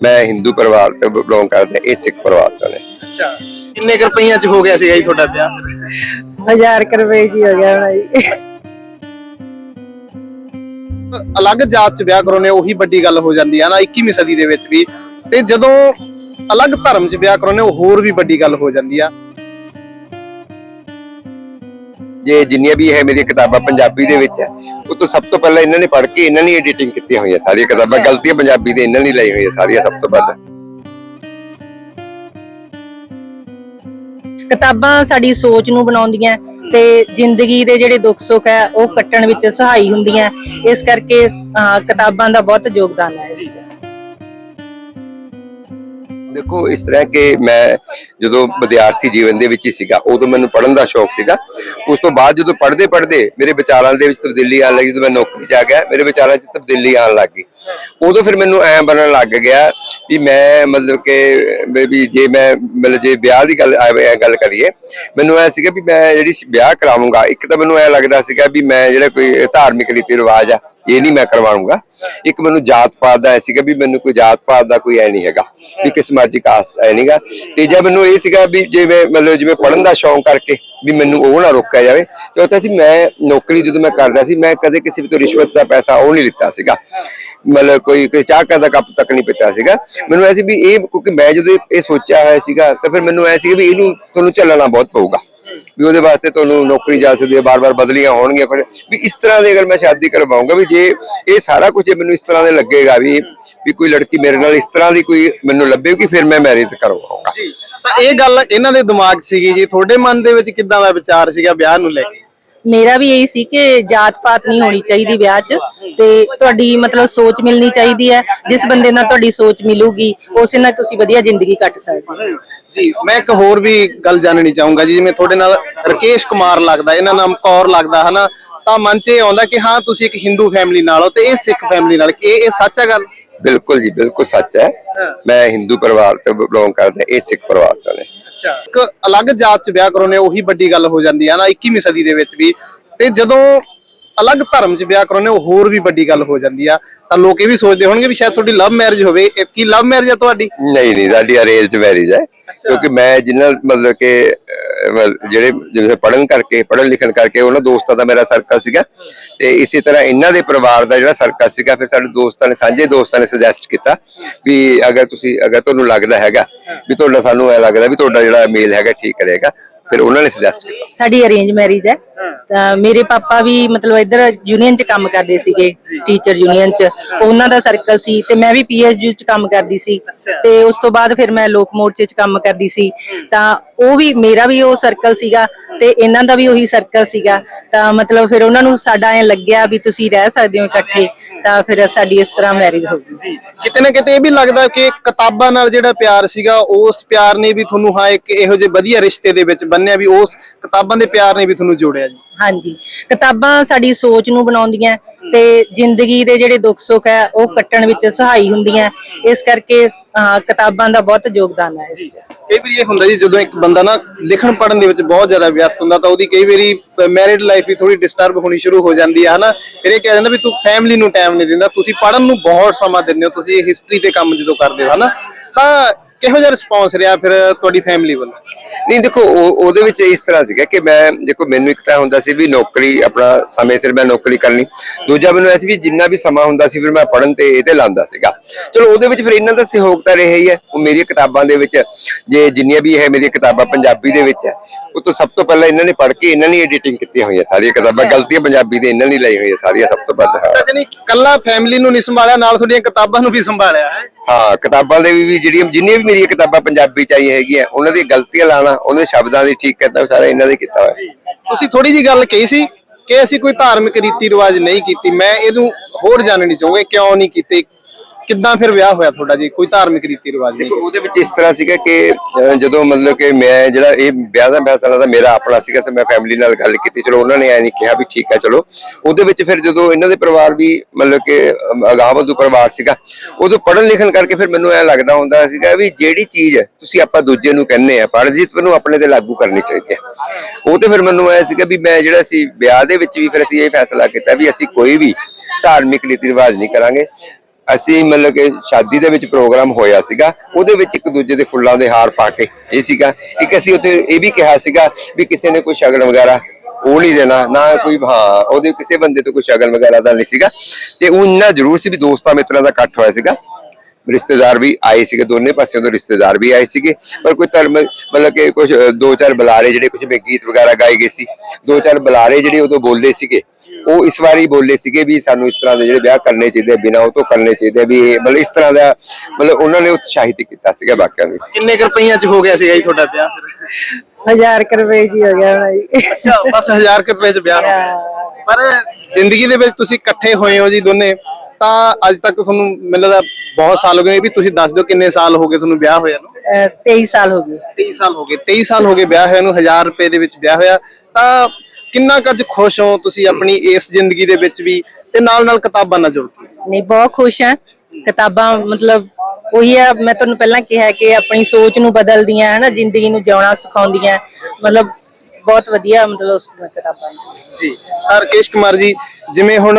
ਮੈਂ ਹਿੰਦੂ ਪਰਿਵਾਰ ਤੋਂ ਬਿਲੋਂਗ ਕਰਦਾ ਇਹ ਸਿੱਖ ਪਰਿਵਾਰ ਤੋਂ ਨੇ। ਅੱਛਾ ਕਿੰਨੇ ਕੁ ਰੁਪਈਆਂ ਚ ਹੋ ਗਿਆ ਸੀਗਾ ਜੀ ਤੁਹਾਡਾ ਵਿਆਹ? ਹਜ਼ਾਰ ਕੁ ਰੁਪਏ ਜੀ ਹੋ ਗਿਆ ਹੋਣਾ ਜੀ। ਅਲੱਗ ਜਾਤ ਚ ਵਿਆਹ ਕਰਾਉਣੇ ਉਹੀ ਵੱਡੀ ਗੱਲ ਹੋ ਜਾਂਦੀ ਹੈ ਨਾ 21ਵੀਂ ਸਦੀ ਦੇ ਵਿੱਚ ਵੀ। ਤੇ ਜਦੋਂ ਅਲੱਗ ਧਰਮ ਚ ਵਿਆਹ ਕਰਾਉਣੇ ਉਹ ਹੋਰ ਵੀ ਵੱਡੀ ਗੱਲ ਹੋ ਜਾਂਦੀ ਆ। ਜੇ ਜਿੰਨੀਆਂ ਵੀ ਹੈ ਮੇਰੀ ਕਿਤਾਬਾਂ ਪੰਜਾਬੀ ਦੇ ਵਿੱਚ ਹੈ ਉਹ ਤੋਂ ਸਭ ਤੋਂ ਪਹਿਲਾਂ ਇਹਨਾਂ ਨੇ ਪੜ੍ਹ ਕੇ ਇਹਨਾਂ ਨੇ ਐਡੀਟਿੰਗ ਕੀਤੀਆਂ ਹੋਈਆਂ ਸਾਰੀਆਂ ਕਿਤਾਬਾਂ ਗਲਤੀਆਂ ਪੰਜਾਬੀ ਦੇ ਇਹਨਾਂ ਨੇ ਲਈ ਹੋਈਆਂ ਸਾਰੀਆਂ ਸਭ ਤੋਂ ਵੱਧ। ਕਿਤਾਬਾਂ ਸਾਡੀ ਸੋਚ ਨੂੰ ਬਣਾਉਂਦੀਆਂ ਤੇ ਜ਼ਿੰਦਗੀ ਦੇ ਜਿਹੜੇ ਦੁੱਖ ਸੁੱਖ ਹੈ ਉਹ ਕੱਟਣ ਵਿੱਚ ਸਹਾਈ ਹੁੰਦੀਆਂ ਇਸ ਕਰਕੇ ਕਿਤਾਬਾਂ ਦਾ ਬਹੁਤ ਯੋਗਦਾਨ ਹੈ ਇਸ 'ਚ। ਦੇਖੋ, ਇਸ ਤਰ੍ਹਾਂ ਕਿ ਮੈਂ ਜਦੋਂ ਵਿਦਿਆਰਥੀ ਜੀਵਨ ਦੇ ਵਿੱਚ ਹੀ ਸੀਗਾ, ਉਦੋਂ ਮੈਨੂੰ ਪੜ੍ਹਨ ਦਾ ਸ਼ੌਕ ਸੀਗਾ। ਉਸ ਤੋਂ ਬਾਅਦ ਜਦੋਂ ਪੜ੍ਹਦੇ ਪੜ੍ਹਦੇ ਮੇਰੇ ਵਿਚਾਰਾਂ ਦੇ ਵਿੱਚ ਤਬਦੀਲੀ ਆਉਣ ਲੱਗੀ, ਜਦੋਂ ਮੈਂ ਨੌਕਰੀ 'ਚ ਆ ਗਿਆ, ਮੇਰੇ ਵਿਚਾਰਾਂ 'ਚ ਤਬਦੀਲੀ ਆਉਣ ਲੱਗ ਗਈ। ਉਦੋਂ ਫਿਰ ਮੈਨੂੰ ਐਂ ਬਣਨ ਲੱਗ ਗਿਆ ਵੀ ਮੈਂ ਮਤਲਬ ਕਿ, ਵੀ- ਜੇ ਮੈਂ ਮਤਲਬ ਜੇ ਵਿਆਹ ਦੀ ਗੱਲ, ਐ ਗੱਲ ਕਰੀਏ, ਮੈਨੂੰ ਐ ਸੀਗਾ ਵੀ ਮੈਂ ਜਿਹੜੀ ਵਿਆਹ ਕਰਾਵਾਂਗਾ, ਇੱਕ ਤਾਂ ਮੈਨੂੰ ਐ ਲੱਗਦਾ ਸੀਗਾ ਵੀ ਮੈਂ ਜਿਹੜਾ ਕੋਈ ਧਾਰਮਿਕ ਰੀਤੀ ਰਿਵਾਜ ਆ ਇਹ ਨਹੀਂ ਮੈਂ ਕਰਵਾਉਂਗਾ। ਇੱਕ ਮੈਨੂੰ ਜਾਤ ਪਾਤ ਦਾ ਐ ਸੀਗਾ ਵੀ ਮੈਨੂੰ ਕੋਈ ਜਾਤ ਪਾਤ ਦਾ ਕੋਈ ਐ ਨਹੀਂ ਹੈਗਾ, ਵੀ ਕਿਸ ਮਰਜ਼ੀ ਕਾਸਟ ਐ ਨਹੀਂਗਾ ਤੀਜਾ ਮੈਨੂੰ ਇਹ ਸੀਗਾ ਵੀ ਜਿਵੇਂ ਮਤਲਬ ਜਿਵੇਂ ਪੜਨ ਦਾ ਸ਼ੌਂਕ ਕਰਕੇ ਵੀ ਮੈਨੂੰ ਉਹ ਨਾ ਰੋਕਿਆ ਜਾਵੇ। ਤੇ ਉੱਥੇ ਸੀ ਮੈਂ ਨੌਕਰੀ ਜਦੋਂ ਮੈਂ ਕਰਦਾ ਸੀ, ਮੈਂ ਕਦੇ ਕਿਸੇ ਵੀ ਤੋਂ ਰਿਸ਼ਵਤ ਦਾ ਪੈਸਾ ਉਹ ਨਹੀਂ ਲਿੱਤਾ ਸੀਗਾ। ਮਤਲਬ ਕੋਈ ਕੋਈ ਚਾਹ ਦਾ ਕੱਪ ਤੱਕ ਨਹੀਂ ਪੀਤਾ ਸੀਗਾ। ਮੈਨੂੰ ਐ ਸੀ ਵੀ ਇਹ ਕਿਉਂਕਿ ਮੈਂ ਜਦੋਂ ਇਹ- ਇਹ ਸੋਚਿਆ ਹੋਇਆ ਸੀਗਾ, ਤਾਂ ਫਿਰ ਮੈਨੂੰ ਐ ਸੀ ਵੀ ਇਹਨੂੰ ਤੁਹਾਨੂੰ ਚੱਲਣਾ ਬਹੁਤ ਪਊਗਾ। ਵੀ ਉਹਦੇ ਵਾਸਤੇ ਤੁਹਾਨੂੰ ਨੌਕਰੀ ਜਾ ਸਕਦੀ ਹੈ ਬਾਰ-ਬਾਰ ਬਦਲੀਆਂ ਹੋਣਗੀਆਂ ਕੁਛ ਵੀ ਇਸ ਤਰ੍ਹਾਂ ਦੀ ਅਗਰ ਮੈਂ ਸ਼ਾਦੀ ਕਰਵਾਉਂਗਾ, ਵੀ ਜੇ ਇਹ ਸਾਰਾ ਕੁਝ ਮੈਨੂੰ ਇਸ ਤਰ੍ਹਾਂ ਦੇ ਲੱਗੇਗਾ ਵੀ ਵੀ ਕੋਈ ਲੜਕੀ ਮੇਰੇ ਨਾਲ ਇਸ ਤਰ੍ਹਾਂ ਦੀ ਕੋਈ ਮੈਨੂੰ ਲੱਭੇਗੀ ਫਿਰ ਮੈਂ ਮੈਰਿਜ ਕਰਵਾਉਂਗਾ। ਜੀ। ਤਾਂ ਇਹ ਗੱਲ ਇਹਨਾਂ ਦੇ ਦਿਮਾਗ ਸੀਗੀ ਜੀ। ਤੁਹਾਡੇ ਮਨ ਦੇ ਵਿੱਚ ਕਿੱਦਾਂ ਦਾ ਵਿਚਾਰ ਸੀਗਾ ਵਿਆਹ ਨੂੰ ਲੈ ਕੇ? ਮੇਰਾ ਵੀ ਇਹੀ ਸੀ ਕਿ ਜਾਤ ਪਾਤ ਨਹੀਂ ਹੋਣੀ ਚਾਹੀਦੀ ਵਿਆਹ 'ਚ ਤੇ ਤੁਹਾਡੀ ਮਤਲਬ ਸੋਚ ਮਿਲਣੀ ਚਾਹੀਦੀ ਹੈ। ਜਿਸ ਬੰਦੇ ਨਾਲ ਤੁਹਾਡੀ ਸੋਚ ਮਿਲੂਗੀ ਉਸੇ ਨਾਲ ਤੁਸੀਂ ਵਧੀਆ ਜ਼ਿੰਦਗੀ ਕੱਟ ਸਕਦੇ ਹੋ। ਜੀ ਮੈਂ ਇੱਕ ਹੋਰ ਵੀ ਗੱਲ ਜਾਣਨੀ ਚਾਹੂੰਗਾ ਜੀ ਜਿਵੇਂ ਤੁਹਾਡੇ ਨਾਲ ਰਕੇਸ਼ ਕੁਮਾਰ ਲੱਗਦਾ ਇਹਨਾਂ ਨਾਮ ਕੌਰ ਲੱਗਦਾ ਹਨਾ? ਤਾਂ ਮਨ 'ਚ ਇਹ ਆਉਂਦਾ ਕਿ ਹਾਂ ਤੁਸੀਂ ਇੱਕ ਹਿੰਦੂ ਫੈਮਿਲੀ ਨਾਲ ਹੋ ਤੇ ਇਹ ਸਿੱਖ ਫੈਮਿਲੀ ਨਾਲ ਇਹ ਇਹ ਸੱਚ ਹੈ ਗੱਲ? ਬਿਲਕੁਲ ਜੀ ਬਿਲਕੁਲ ਸੱਚ ਹੈ। ਹਾਂ। ਮੈਂ ਹਿੰਦੂ ਪਰਿਵਾਰ ਤੋਂ ਬਿਲੋਂਗ ਕਰਦਾ ਇਹ ਸਿੱਖ ਪਰਿਵਾਰ ਤੋਂ ਨੇ। ਅੱਛਾ। ਇੱਕ ਅਲੱਗ ਜਾਤ 'ਚ ਵਿਆਹ ਕਰਾਉਣੇ ਉਹੀ ਵੱਡੀ ਗੱਲ ਹੋ ਜਾਂਦੀ ਆ ਨਾ 21ਵੀਂ ਸਦੀ ਦੇ ਵਿੱਚ ਵੀ। ਤੇ ਜਦੋਂ ਅਲੱਗ ਧਰਮ 'ਚ ਵਿਆਹ ਕਰਾਉਣੇ ਉਹ ਹੋਰ ਵੀ ਵੱਡੀ ਗੱਲ ਹੋ ਜਾਂਦੀ ਆ। ਤਾਂ ਲੋਕ ਇਹ ਵੀ ਸੋਚਦੇ ਹੋਣਗੇ ਵੀ ਸ਼ਾਇਦ ਤੁਹਾਡੀ ਲਵ ਮੈਰਿਜ ਹੋਵੇ ਇਹ ਕੀ ਲਵ ਮੈਰਿਜ ਆ ਤੁਹਾਡੀ? ਨਹੀਂ ਨਹੀਂ ਸਾਡੀ ਅਰੇਂਜਡ ਮੈਰਿਜ ਹੈ ਕਿਉਂਕਿ ਮੈਂ ਜਿਨ੍ਹਾਂ ਮਤਲਬ ਕਿ ਜਿਹੜੇ ਜਿਵੇਂ ਪੜਨ ਕਰਕੇ ਪੜਨ ਲਿਖਣ ਕਰਕੇ ਉਹਨਾਂ ਦੋਸਤਾਂ ਦਾ ਮੇਰਾ ਸਰਕਲ ਸੀਗਾ। ਤੇ ਇਸੇ ਤਰ੍ਹਾਂ ਇਹਨਾਂ ਦੇ ਪਰਿਵਾਰ ਦਾ ਜਿਹੜਾ ਸਰਕਲ ਸੀਗਾ ਫਿਰ ਸਾਡੇ ਦੋਸਤਾਂ ਨੇ ਸਾਂਝੇ ਦੋਸਤਾਂ ਨੇ ਸੁਜੈਸਟ ਕੀਤਾ ਵੀ ਅਗਰ ਤੁਸੀਂ ਅਗਰ ਤੁਹਾਨੂੰ ਲੱਗਦਾ ਹੈਗਾ ਵੀ ਤੁਹਾਡਾ ਸਾਨੂੰ ਐ ਲੱਗਦਾ ਵੀ ਤੁਹਾਡਾ ਜਿਹੜਾ ਮੇਲ ਹੈਗਾ ਠੀਕ ਰਹੇਗਾ। ਫਿਰ ਉਹਨਾਂ ਨੇ ਸੁਜੈਸਟ ਕੀਤਾ। ਸਾਡੀ ਅਰੇਂਜ ਮੈਰਿਜ ਹੈ। ਤਾਂ ਮੇਰੇ ਪਾਪਾ ਵੀ ਮਤਲਬ ਇੱਧਰ ਯੂਨੀਅਨ 'ਚ ਕੰਮ ਕਰਦੇ ਸੀਗੇ ਟੀਚਰ ਯੂਨੀਅਨ 'ਚ। ਉਹਨਾਂ ਦਾ ਸਰਕਲ ਸੀ ਤੇ ਮੈਂ ਵੀ ਪੀਐਚਯੂ 'ਚ ਕੰਮ ਕਰਦੀ ਸੀ। ਤੇ ਉਸ ਤੋਂ ਬਾਅਦ ਫਿਰ ਮੈਂ ਲੋਕ ਮੋਰਚੇ 'ਚ ਕੰਮ ਕਰਦੀ ਸੀ। ਤਾਂ ਉਹ ਵੀ ਮੇਰਾ ਵੀ ਉਹ ਸਰਕਲ ਸੀਗਾ। ਤੇ ਇਹਨਾਂ ਦਾ ਵੀ ਉਹੀ ਸਰਕਲ ਸੀਗਾ। ਤਾਂ ਮਤਲਬ ਫਿਰ ਉਹਨਾਂ ਨੂੰ ਸਾਡਾ ਐ ਲੱਗਿਆ ਵੀ ਤੁਸੀਂ ਰਹਿ ਸਕਦੇ ਹੋ ਇਕੱਠੇ, ਤਾਂ ਫਿਰ ਸਾਡੀ ਇਸ ਤਰ੍ਹਾਂ ਮੈਰਿਜ ਹੋ ਗਈ। ਜੀ, ਕਿਤੇ ਨਾ ਕਿਤੇ ਇਹ ਵੀ ਲੱਗਦਾ ਕਿ ਕਿਤਾਬਾਂ ਨਾਲ ਜਿਹੜਾ ਪਿਆਰ ਸੀਗਾ, ਉਸ ਪਿਆਰ ਨੇ ਵੀ ਤੁਹਾਨੂੰ ਹਾਂ, ਇੱਕ ਇਹੋ ਜਿਹੇ ਵਧੀਆ ਰਿਸ਼ਤੇ ਦੇ ਵਿੱਚ ਬੰਨਿਆ ਵੀ ਉਸ ਕਿਤਾਬਾਂ ਦੇ ਪਿਆਰ ਨੇ ਵੀ ਤੁਹਾਨੂੰ ਜੋੜਿਆ ਜੀ। ਹਾਂਜੀ। ਕਿਤਾਬਾਂ ਸਾਡੀ ਸੋਚ ਨੂੰ ਬਣਾਉਂਦੀਆਂ ਤੇ ਜ਼ਿੰਦਗੀ ਦੇ ਜਿਹੜੇ ਦੁੱਖ ਸੁੱਖ ਹੈ ਉਹ ਕੱਟਣ ਵਿੱਚ ਸਹਾਈ ਹੁੰਦੀਆਂ ਇਸ ਕਰਕੇ ਅਹ, ਕਿਤਾਬਾਂ ਦਾ ਬਹੁਤ ਯੋਗਦਾਨ ਹੈ ਇਸ 'ਚ। ਕਈ ਵਾਰੀ ਇਹ ਹੁੰਦਾ ਜੀ ਜਦੋਂ ਇੱਕ ਬੰਦਾ ਨਾ ਲਿਖਣ ਪੜਨ ਦੇ ਵਿੱਚ ਬਹੁਤ ਜ਼ਿਆਦਾ ਵਿਅਸਤ ਹੁੰਦਾ ਤਾਂ ਉਹਦੀ ਕਈ ਵਾਰੀ ਮੈਰਿਡ ਲਾਈਫ ਵੀ ਥੋੜੀ ਡਿਸਟਰਬ ਹੋਣੀ ਸ਼ੁਰੂ ਹੋ ਜਾਂਦੀ ਹੈ ਹਨਾ? ਫਿਰ ਇਹ ਕਿਹਾ ਜਾਂਦਾ ਵੀ ਤੂੰ ਫੈਮਿਲੀ ਨੂੰ ਟਾਈਮ ਨਹੀਂ ਦਿੰਦਾ ਤੁਸੀਂ ਪੜਨ ਨੂੰ ਬਹੁਤ ਸਮਾਂ ਦਿੰਦੇ ਹੋ ਤੁਸੀਂ ਹਿਸਟਰੀ ਤੇ ਕੰਮ ਜਦੋਂ ਕਰਦੇ ਹੋ ਹਨਾ? ਤਾਂ ਕਿਹੋ ਜਿਹਾ ਰਿਸਪੌਂਸ ਰਿਹਾ ਫਿਰ ਤੁਹਾਡੀ ਫੈਮਿਲੀ ਵੱਲੋਂ? ਨਹੀਂ ਦੇਖੋ ਉਹ- ਉਹਦੇ ਵਿੱਚ ਇਸ ਤਰ੍ਹਾਂ ਸੀਗਾ ਕਿ ਮੈਂ ਦੇਖੋ ਮੈਨੂੰ ਇੱਕ ਤਾਂ ਹੁੰਦਾ ਸੀ ਵੀ ਨੌਕਰੀ ਆਪਣਾ ਸਮੇਂ ਸਿਰ ਮੈਂ ਨੌਕਰੀ ਕਰਨੀ। ਦੂਜਾ ਮੈਨੂੰ ਐਸੀ ਵੀ ਜਿੰਨਾ ਵੀ ਸਮਾਂ ਹੁੰਦਾ ਸੀ ਫਿਰ ਮੈਂ ਪੜਨ ਤੇ ਇਹ ਤੇ ਲਾਂਦਾ ਸੀਗਾ। ਚਲੋ ਉਹਦੇ ਵਿੱਚ ਫਿਰ ਇਹਨਾਂ ਦਾ ਸਹਿਯੋਗ ਤਾਂ ਰਿਹਾ ਹੀ। ਹੈ ਉਹ ਮੇਰੀਆਂ ਕਿਤਾਬਾਂ ਦੇ ਵਿੱਚ ਜੇ ਜਿੰਨੀਆਂ ਵੀ ਹੈ ਮੇਰੀਆਂ ਕਿਤਾਬਾਂ ਪੰਜਾਬੀ ਦੇ ਵਿੱਚ ਹੈ ਉਹ ਤੋਂ ਸਭ ਤੋਂ ਪਹਿਲਾਂ ਇਹਨਾਂ ਨੇ ਪੜ੍ਹ ਕੇ ਇਹਨਾਂ ਨੇ ਐਡੀਟਿੰਗ ਕੀਤੀਆਂ ਹੋਈਆਂ ਸਾਰੀਆਂ ਕਿਤਾਬਾਂ। ਗਲਤੀਆਂ ਪੰਜਾਬੀ ਦੇ ਇਹਨਾਂ ਨੇ ਲਈ ਹੋਈਆਂ ਸਾਰੀਆਂ ਸਭ ਤੋਂ ਵੱਧ ਹਾਂ। ਕੱਲਾ ਫੈਮਿਲੀ ਨੂੰ ਨਹੀਂ ਸੰਭਾਲਿਆ ਨਾਲ ਤੁਹਾਡੀਆਂ ਕਿਤਾਬਾਂ ਨੂੰ ਵੀ ਸੰਭਾਲਿਆ ਹੈ? ਹਾਂ, ਕਿਤਾਬਾਂ ਦੇ ਵੀ ਜਿਹੜੀਆਂ ਜਿੰਨੀਆਂ ਵੀ ਮੇਰੀਆਂ ਕਿਤਾਬਾਂ ਪੰਜਾਬੀ ਚ ਆਈਆਂ ਹੈਗੀਆਂ, ਉਹਨਾਂ ਦੀ ਗਲਤੀਆਂ ਲਾਣਾ ਉਹਨਾਂ ਦੇ ਸ਼ਬਦਾਂ ਦੀ ਠੀਕ ਕਰਨਾ, ਸਾਰਾ ਇਹਨਾਂ ਦੇ ਕੀਤਾ ਹੋਇਆ। ਤੁਸੀਂ ਥੋੜੀ ਜੀ ਗੱਲ ਕਹੀ ਸੀ ਕਿ ਅਸੀਂ ਕੋਈ ਧਾਰਮਿਕ ਰੀਤੀ ਰਿਵਾਜ ਨਹੀਂ ਕੀਤੀ। ਮੈਂ ਇਹਨੂੰ ਹੋਰ ਜਾਣਨੀ ਚਾਹੂੰਗਾ ਕਿਉਂ ਨਹੀਂ ਕੀਤੀ? ਕਿੱਦਾਂ ਫਿਰ ਵਿਆਹ ਹੋਇਆ ਤੁਹਾਡਾ ਜੀ? ਕੋਈ ਧਾਰਮਿਕ ਰੀਤੀ ਰਿਵਾਜ ਨਹੀਂ ਉਹਦੇ ਵਿੱਚ ਇਸ ਤਰ੍ਹਾਂ ਸੀਗਾ ਕਿ ਜਦੋਂ ਮਤਲਬ ਕਿ ਮੈਂ ਜਿਹੜਾ ਇਹ ਵਿਆਹ ਦਾ ਫੈਸਲਾ ਤਾਂ ਮੇਰਾ ਆਪਣਾ ਸੀਗਾ ਸੇ ਮੈਂ ਫੈਮਿਲੀ ਨਾਲ ਗੱਲ ਕੀਤੀ ਚਲੋ ਉਹਨਾਂ ਨੇ ਐ ਨਹੀਂ ਕਿਹਾ ਵੀ ਠੀਕ ਹੈ ਚਲੋ। ਉਹਦੇ ਵਿੱਚ ਫਿਰ ਜਦੋਂ ਇਹਨਾਂ ਦੇ ਪਰਿਵਾਰ ਵੀ ਮਤਲਬ ਕਿ ਵਧੂ ਪਰਿਵਾਰ ਸੀਗਾ ਉਦੋਂ ਪੜ੍ਹਨ ਲਿਖਣ ਕਰਕੇ ਫਿਰ ਮੈਨੂੰ ਐ ਲੱਗਦਾ ਹੁੰਦਾ ਸੀਗਾ ਵੀ ਜਿਹੜੀ ਚੀਜ਼ ਤੁਸੀਂ ਆਪਾਂ ਦੂਜੇ ਨੂੰ ਕਹਿੰਦੇ ਆ ਪੜ੍ਹਜੀਤ ਨੂੰ ਆਪਣੇ ਤੇ ਲਾਗੂ ਕਰਨੀ ਚਾਹੀਦੀ ਹੈ ਉਹ ਤੇ ਫਿਰ ਮੈਨੂੰ ਐ ਸੀਗਾ ਵੀ ਮੈਂ ਜਿਹੜਾ ਸੀ ਵਿਆਹ ਦੇ ਵਿੱਚ ਵੀ ਫਿਰ ਅਸੀਂ ਇਹ ਫੈਸਲਾ ਕੀਤਾ ਵੀ ਅਸੀਂ ਕੋਈ ਵੀ ਧਾਰਮਿਕ ਰੀਤੀ ਰਿਵਾਜ ਨਹੀਂ ਕਰਾਂਗੇ। ਅਸੀਂ ਮਤਲਬ ਕਿ ਸ਼ਾਦੀ ਦੇ ਵਿੱਚ ਪ੍ਰੋਗਰਾਮ ਹੋਇਆ ਸੀਗਾ, ਉਹਦੇ ਵਿੱਚ ਇੱਕ ਦੂਜੇ ਦੇ ਫੁੱਲਾਂ ਦੇ ਹਾਰ ਪਾ ਕੇ, ਇਹ ਸੀਗਾ। ਇੱਕ ਅਸੀਂ ਉੱਥੇ ਇਹ ਵੀ ਕਿਹਾ ਸੀਗਾ ਵੀ ਕਿਸੇ ਨੇ ਕੋਈ ਸ਼ਗਨ ਵਗੈਰਾ ਉਹ ਨਹੀਂ ਦੇਣਾ, ਨਾ ਕੋਈ, ਹਾਂ, ਉਹਦੇ ਕਿਸੇ ਬੰਦੇ ਤੋਂ ਕੋਈ ਸ਼ਗਨ ਵਗੈਰਾ ਦਾ ਨਹੀਂ ਸੀਗਾ। ਤੇ ਉਹ ਇੰਨਾ ਜ਼ਰੂਰ ਸੀ ਵੀ ਦੋਸਤਾਂ ਮਿੱਤਰਾਂ ਦਾ ਇਕੱਠ ਹੋਇਆ ਸੀਗਾ। ਰਿਸ਼ਤੇਦਾਰ ਵੀ ਆਏ ਸੀਗੇ ਦੋਨੇ ਪਾਸਿਆਂ ਤੋਂ ਰਿਸ਼ਤੇਦਾਰ ਵੀ ਆਏ ਸੀਗੇ। ਪਰ ਕੋਈ ਧਰਮ ਮਤਲਬ ਕਿ ਕੁਝ ਦੋ ਚਾਰ ਬੁਲਾਰੇ ਜਿਹੜੇ ਕੁਝ ਗੀਤ ਵਗੈਰਾ ਗਾਏ ਗਏ ਸੀ ਦੋ ਚਾਰ ਬੁਲਾਰੇ ਜਿਹੜੇ ਉਦੋਂ ਬੋਲਦੇ ਸੀਗੇ ਉਹ ਇਸ ਵਾਰੀ ਬੋਲੇ ਸੀਗੇ ਵੀ ਸਾਨੂੰ ਇਸ ਤਰ੍ਹਾਂ ਦੇ ਜਿਹੜੇ ਵਿਆਹ ਕਰਨੇ ਚਾਹੀਦੇ ਬਿਨਾਂ ਉਹ ਤੋਂ ਕਰਨੇ ਚਾਹੀਦੇ ਵੀ ਇਹ ਮਤਲਬ ਇਸ ਤਰ੍ਹਾਂ ਦਾ ਮਤਲਬ ਉਹਨਾਂ ਨੇ ਉਤਸ਼ਾਹਿਤ ਕੀਤਾ ਸੀਗਾ ਬਾਕਿਆਂ ਨੂੰ। ਕਿੰਨੇ ਕੁ ਰੁਪਈਆਂ ਚ ਹੋ ਗਿਆ ਸੀਗਾ ਜੀ ਤੁਹਾਡਾ ਵਿਆਹ ਫਿਰ? ਹਜ਼ਾਰ ਰੁਪਏ ਜੀ ਹੋ ਗਿਆ ਹੋਣਾ ਜੀ ਅੱਛਾ ਬਸ 1000 ਕੁ ਰੁਪਏ ਚ ਵਿਆਹ ਹੋ ਗਿਆ। ਪਰ ਜ਼ਿੰਦਗੀ ਦੇ ਵਿੱਚ ਤੁਸੀਂ ਇਕੱਠੇ ਹੋਏ ਹੋ ਜੀ ਦੋਨੇ। ਤਾਂ ਅੱਜ ਤੱਕ ਤੁਹਾਨੂੰ ਮੈਨੂੰ ਲੱਗਦਾ ਬਹੁਤ ਸਾਲ ਹੋ ਗਏ ਵੀ ਤੁਸੀਂ ਦੱਸ ਦਿਓ ਕਿੰਨੇ ਸਾਲ ਹੋ ਗਏ ਤੁਹਾਨੂੰ ਵਿਆਹ ਹੋਇਆ ਨੂੰ? ਅਹ 23 ਸਾਲ ਹੋ ਗਏ। 23 ਸਾਲ ਹੋ ਗਏ 23 ਸਾਲ ਹੋ ਗਏ ਵਿਆਹ ਹੋਇਆ ਨੂੰ 1000 ਰੁਪਏ ਦੇ ਵਿੱਚ ਵਿਆਹ ਹੋਇਆ। ਤਾਂ ਕਿੰਨਾ ਕੁ ਅੱਜ ਖੁਸ਼ ਹੋ ਤੁਸੀਂ ਆਪਣੀ ਇਸ ਜ਼ਿੰਦਗੀ ਦੇ ਵਿੱਚ ਵੀ ਤੇ ਨਾਲ ਨਾਲ ਕਿਤਾਬਾਂ ਨਾਲ ਜੁੜ ਕੇ? ਨਹੀਂ ਬਹੁਤ ਖੁਸ਼ ਹਾਂ। ਕਿਤਾਬਾਂ ਮਤਲਬ ਉਹੀ ਆ ਮੈਂ ਤੁਹਾਨੂੰ ਪਹਿਲਾਂ ਕਿਹਾ ਕਿ ਆਪਣੀ ਸੋਚ ਨੂੰ ਬਦਲਦੀਆਂ ਹੈ ਨਾ ਜ਼ਿੰਦਗੀ ਨੂੰ ਜਿਉਣਾ ਸਿਖਾਉਂਦੀਆਂ। ਮਤਲਬ ਬਹੁਤ ਵਧੀਆ ਮਤਲਬ ਉਸ ਕਿਤਾਬਾਂ। ਨੇ। ਜੀ ਤਾਂ ਰਕੇਸ਼ ਕੁਮਾਰ ਜੀ ਜਿਵੇਂ ਹੁਣ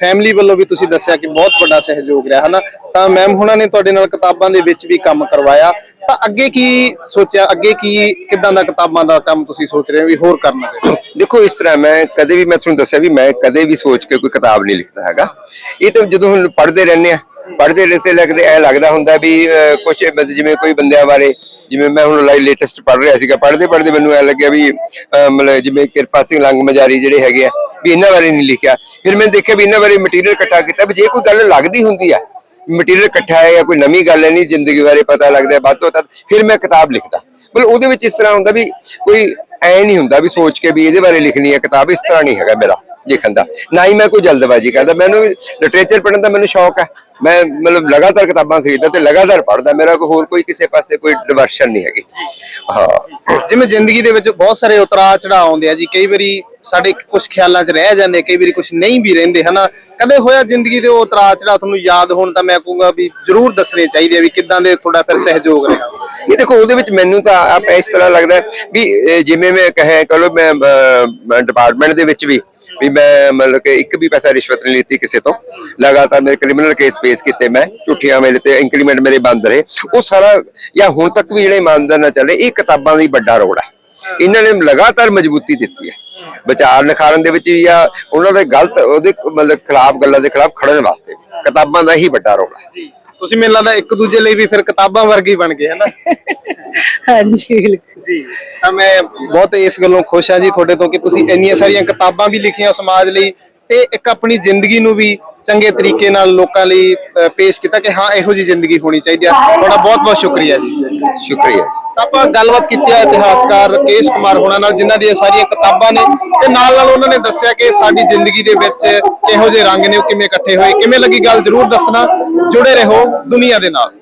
ਫੈਮਿਲੀ ਵੱਲੋਂ ਵੀ ਤੁਸੀਂ ਦੱਸਿਆ ਕਿ ਬਹੁਤ ਵੱਡਾ ਸਹਿਯੋਗ ਰਿਹਾ, ਹਨਾ? ਤਾਂ ਮੈਮ ਹੁਣਾਂ ਨੇ ਤੁਹਾਡੇ ਨਾਲ ਕਿਤਾਬਾਂ ਦੇ ਵਿੱਚ ਵੀ ਕੰਮ ਕਰਵਾਇਆ। ਤਾਂ ਅੱਗੇ ਕੀ ਸੋਚਿਆ, ਅੱਗੇ ਕੀ, ਕਿਦਾਂ ਦਾ ਕਿਤਾਬਾਂ ਦਾ ਕੰਮ ਤੁਸੀਂ ਸੋਚ ਰਹੇ ਹੋ ਵੀ ਹੋਰ ਕਰਨਾ ਹੈ ਦੇਖੋ, ਇਸ ਤਰ੍ਹਾਂ ਮੈਂ ਕਦੇ ਵੀ, ਮੈਂ ਤੁਹਾਨੂੰ ਦੱਸਿਆ ਵੀ ਮੈਂ ਕਦੇ ਵੀ ਸੋਚ ਕੇ ਕੋਈ ਕਿਤਾਬ ਨਹੀਂ ਲਿਖਦਾ ਹੈਗਾ। ਇਹ ਤਾਂ ਜਦੋਂ ਹੁਣ ਪੜ੍ਹਦੇ ਰਹਿੰਦੇ ਆ ਪੜ੍ਹਦੇ ਲਿਖਦੇ ਲੱਗਦੇ ਐ ਲੱਗਦਾ ਹੁੰਦਾ ਵੀ ਕੁਝ ਜਿਵੇਂ ਕੋਈ ਬੰਦਿਆਂ ਬਾਰੇ, ਜਿਵੇਂ ਮੈਂ ਹੁਣ ਲਾਈ ਲੇਟੈਸਟ ਪੜ੍ਹ ਰਿਹਾ ਸੀਗਾ, ਪੜ੍ਹਦੇ ਪੜ੍ਹਦੇ ਮੈਨੂੰ ਐ ਲੱਗਿਆ ਵੀ ਮਤਲਬ ਜਿਵੇਂ ਕਿਰਪਾ ਸਿੰਘ ਲੰਗ ਮਜਾਰੀ ਜਿਹੜੇ ਹੈਗੇ ਆ, ਵੀ ਇਹਨਾਂ ਬਾਰੇ ਨਹੀਂ ਲਿਖਿਆ। ਫਿਰ ਮੈਂ ਦੇਖਿਆ ਵੀ ਇਹਨਾਂ ਬਾਰੇ ਮਟੀਰੀਅਲ ਇਕੱਠਾ ਕੀਤਾ ਵੀ ਜੇ ਕੋਈ ਗੱਲ ਲੱਗਦੀ ਹੁੰਦੀ ਆ ਮਟੀਰੀਅਲ ਇਕੱਠਾ ਹੈ ਜਾਂ ਕੋਈ ਨਵੀਂ ਗੱਲ ਹੈ ਨਹੀਂ, ਜ਼ਿੰਦਗੀ ਬਾਰੇ ਪਤਾ ਲੱਗਦਾ ਵੱਧ ਤੋਂ ਵੱਧ, ਫਿਰ ਮੈਂ ਕਿਤਾਬ ਲਿਖਦਾ। ਮਤਲਬ ਉਹਦੇ ਵਿੱਚ ਇਸ ਤਰ੍ਹਾਂ ਹੁੰਦਾ ਵੀ ਕੋਈ ਐ ਨਹੀਂ ਹੁੰਦਾ ਵੀ ਸੋਚ ਕੇ ਵੀ ਇਹਦੇ ਬਾਰੇ ਲਿਖਣੀ ਹੈ, ਕਿਤਾਬ ਇਸ ਤਰ੍ਹਾਂ ਨਹੀਂ ਹੈਗਾ ਮੇਰਾ। ਲਿਖਣ ਦਾ। ਨਾ ਹੀ ਮੈਂ ਕੋਈ ਜਲਦਬਾਜ਼ੀ ਕਰਦਾ। ਮੈਨੂੰ ਲਿਟਰੇਚਰ ਪੜ੍ਹਨ ਦਾ ਮੈਨੂੰ ਸ਼ੌਕ ਹੈ। ਮੈਂ ਮਤਲਬ ਲਗਾਤਾਰ ਕਿਤਾਬਾਂ ਖਰੀਦਦਾ ਤੇ ਲਗਾਤਾਰ ਪੜਦਾ ਮੇਰਾ ਕੋਈ ਹੋਰ ਕੋਈ ਕਿਸੇ ਪਾਸੇ ਕੋਈ ਡਿਵਰਸ਼ਨ ਨਹੀਂ ਹੈਗੀ। ਹਾਂ। ਜਿਵੇਂ ਜ਼ਿੰਦਗੀ ਦੇ ਵਿੱਚ ਬਹੁਤ ਸਾਰੇ ਉਤਰਾਅ ਚੜਾਅ ਆਉਂਦੇ ਆ ਜੀ। ਕਈ ਵਾਰੀ ਸਾਡੇ ਕੁਝ ਖਿਆਲਾਂ 'ਚ ਰਹਿ ਜਾਂਦੇ, ਕਈ ਵਾਰੀ ਕੁਝ ਨਹੀਂ ਵੀ ਰਹਿੰਦੇ, ਹਨਾ? ਕਦੇ ਹੋਇਆ ਜ਼ਿੰਦਗੀ ਦੇ ਉਹ ਉਤਰਾਅ ਚੜਾਅ ਤੁਹਾਨੂੰ ਯਾਦ ਹੋਣ, ਤਾਂ ਮੈਂ ਕਹੂੰਗਾ ਵੀ ਜ਼ਰੂਰ ਦੱਸਣੇ ਚਾਹੀਦੇ ਆ ਵੀ ਕਿਦਾਂ ਦੇ ਤੁਹਾਡਾ ਫਿਰ ਸਹਿਯੋਗ ਰਿਹਾ। ਇਹ ਦੇਖੋ, ਉਹਦੇ ਵਿੱਚ ਮੈਨੂੰ ਤਾਂ ਆਪ ਇਸ ਤਰ੍ਹਾਂ ਲੱਗਦਾ ਵੀ ਜਿਵੇਂ ਮੈਂ ਕਹੇ, ਕਹੋ ਮੈਂ ਡਿਪਾਰਟਮੈਂਟ ਦੇ ਵਿੱਚ ਵੀ ਵੀ ਮੈਂ ਮਤਲਬ ਕਿ ਇੱਕ ਵੀ ਪੈਸਾ ਰਿਸ਼ਵਤ ਨਹੀਂ ਲਿੱਤੀ ਕਿਸੇ ਤੋਂ। ਲਗਾਤਾਰ ਮੇਰੇ ਕ੍ਰਿਮੀਨਲ ਕੇਸ ਫੇਸ ਕੀਤੇ ਮੈਂ, ਝੂਠੀਆਂ ਮੇਰੇ ਤੇ ਇੰਕਰੀਮੈਂਟ ਮੇਰੇ ਬੰਦ ਰਹੇ। ਉਹ ਸਾਰਾ, ਜਾਂ ਹੁਣ ਤੱਕ ਵੀ ਜਿਹੜੇ ਇਮਾਨਦਾਰ ਨਾਲ ਚੱਲੇ, ਇਹ ਕਿਤਾਬਾਂ ਦਾ ਵੱਡਾ ਰੋਲ ਹੈ। ਇਹਨਾਂ ਨੇ ਲਗਾਤਾਰ ਮਜ਼ਬੂਤੀ ਦਿੱਤੀ ਹੈ। ਵਿਚਾਰ ਨਿਖਾਰਨ ਦੇ ਵਿੱਚ ਵੀ ਆ ਉਹਨਾਂ ਦੇ ਗਲਤ ਉਹਦੇ ਮਤਲਬ ਖਿਲਾਫ ਗੱਲਾਂ ਦੇ ਖਿਲਾਫ ਖੜਨ ਵਾਸਤੇ। ਕਿਤਾਬਾਂ ਦਾ ਹੀ ਵੱਡਾ ਰੋਲ ਹੈ। ਜੀ ਤੁਸੀਂ ਮੈਨੂੰ ਲੱਗਦਾ ਇੱਕ ਦੂਜੇ ਲਈ ਵੀ ਫਿਰ ਕਿਤਾਬਾਂ ਵਰਗੇ ਬਣ ਗਏ ਹਨਾ? ਹਾਂਜੀ ਜੀ ਤਾਂ ਮੈਂ ਬਹੁਤ ਇਸ ਗੱਲੋਂ ਖੁਸ਼ ਹਾਂ ਜੀ ਤੁਹਾਡੇ ਤੋਂ ਕਿ ਤੁਸੀਂ ਇੰਨੀਆਂ ਸਾਰੀਆਂ ਕਿਤਾਬਾਂ ਵੀ ਲਿਖੀਆਂ ਸਮਾਜ ਲਈ ਤੇ ਇੱਕ ਆਪਣੀ ਜ਼ਿੰਦਗੀ ਨੂੰ ਵੀ ਚੰਗੇ ਤਰੀਕੇ ਨਾਲ ਲੋਕਾਂ ਲਈ ਪੇਸ਼ ਕੀਤਾ ਕਿ ਹਾਂ ਇਹੋ ਜੀ ਜ਼ਿੰਦਗੀ ਹੋਣੀ ਚਾਹੀਦੀ ਆ ਤੁਹਾਡਾ ਬਹੁਤ ਬਹੁਤ ਸ਼ੁਕਰੀਆ ਜੀ। ਸ਼ੁਕਰੀਆ ਆਪਾਂ ਗੱਲਬਾਤ ਕੀਤੀ ਹੈ ਇਤਿਹਾਸਕਾਰ ਰਕੇਸ਼ ਕੁਮਾਰ ਹੋਣਾ ਨਾਲ, ਜਿਨ੍ਹਾਂ ਦੀਆਂ ਸਾਰੀਆਂ ਕਿਤਾਬਾਂ ਨੇ। ਤੇ ਨਾਲ ਨਾਲ ਉਹਨਾਂ ਨੇ ਦੱਸਿਆ ਕਿ ਸਾਡੀ ਜ਼ਿੰਦਗੀ ਦੇ ਵਿੱਚ ਕਿਹੋ ਜਿਹੇ ਰੰਗ ਨੇ, ਉਹ ਕਿਵੇਂ ਇਕੱਠੇ ਹੋਏ, ਕਿਵੇਂ ਲੱਗੀ ਗੱਲ? ਜ਼ਰੂਰ ਦੱਸਣਾ। ਜੁੜੇ ਰਹੋ ਦੁਨੀਆ ਦੇ ਨਾਲ।